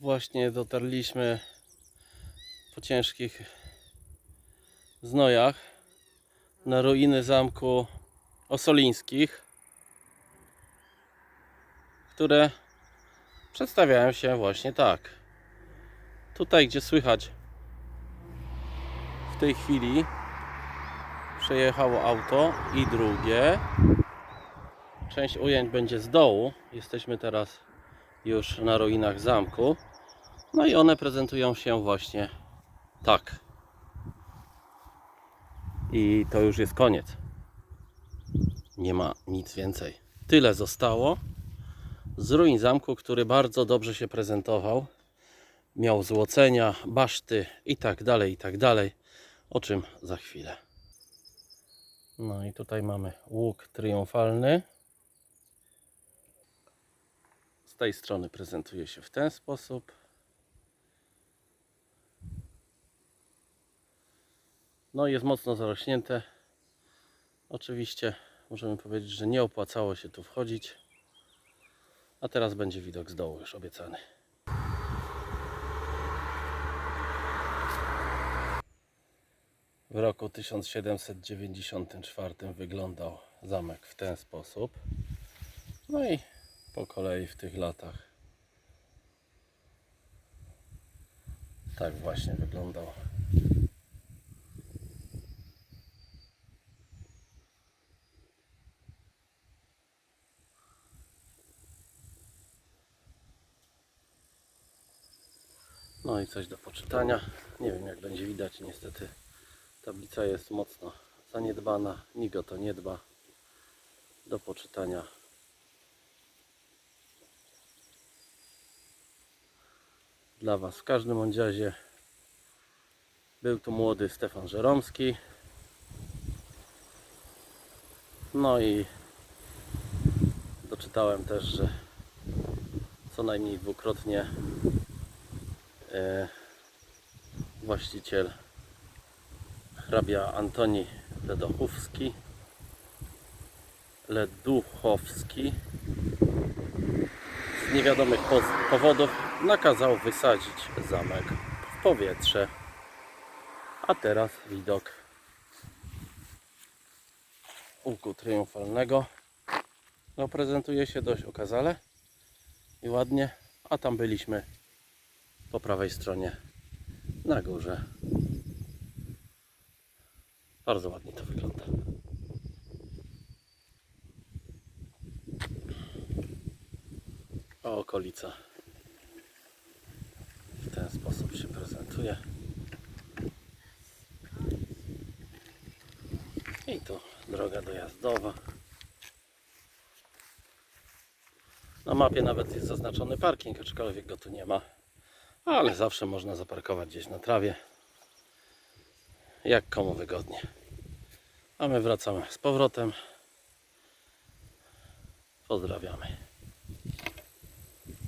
Właśnie dotarliśmy po ciężkich znojach na ruiny zamku Osolińskich, które przedstawiają się właśnie tak. Tutaj, gdzie słychać w tej chwili przejechało auto i drugie. Część ujęć będzie z dołu. Jesteśmy teraz już na ruinach zamku. No i one prezentują się właśnie tak. I to już jest koniec. Nie ma nic więcej. Tyle zostało z ruin zamku, który bardzo dobrze się prezentował. Miał złocenia, baszty i tak dalej, i tak dalej. O czym za chwilę. No i tutaj mamy łuk triumfalny. Z tej strony prezentuje się w ten sposób. No jest mocno zarośnięte. Oczywiście możemy powiedzieć, że nie opłacało się tu wchodzić. A teraz będzie widok z dołu już obiecany. W roku 1794 wyglądał zamek w ten sposób. No i po kolei w tych latach tak właśnie wyglądał. No i coś do poczytania. Nie wiem jak będzie widać, niestety tablica jest mocno zaniedbana. Nikt o to nie dba. Do poczytania dla Was. W każdym bądź razie był tu młody Stefan Żeromski. No i doczytałem też, że co najmniej dwukrotnie e, właściciel hrabia Antoni Ledochowski Leduchowski z niewiadomych powodów nakazał wysadzić zamek w powietrze. A teraz widok łuku triumfalnego. No, prezentuje się dość okazale i ładnie, a tam byliśmy po prawej stronie na górze. Bardzo ładnie to wygląda. A okolica w ten sposób się prezentuje. I tu droga dojazdowa. Na mapie nawet jest zaznaczony parking, aczkolwiek go tu nie ma. Ale zawsze można zaparkować gdzieś na trawie. Jak komu wygodnie. A my wracamy z powrotem. Pozdrawiamy.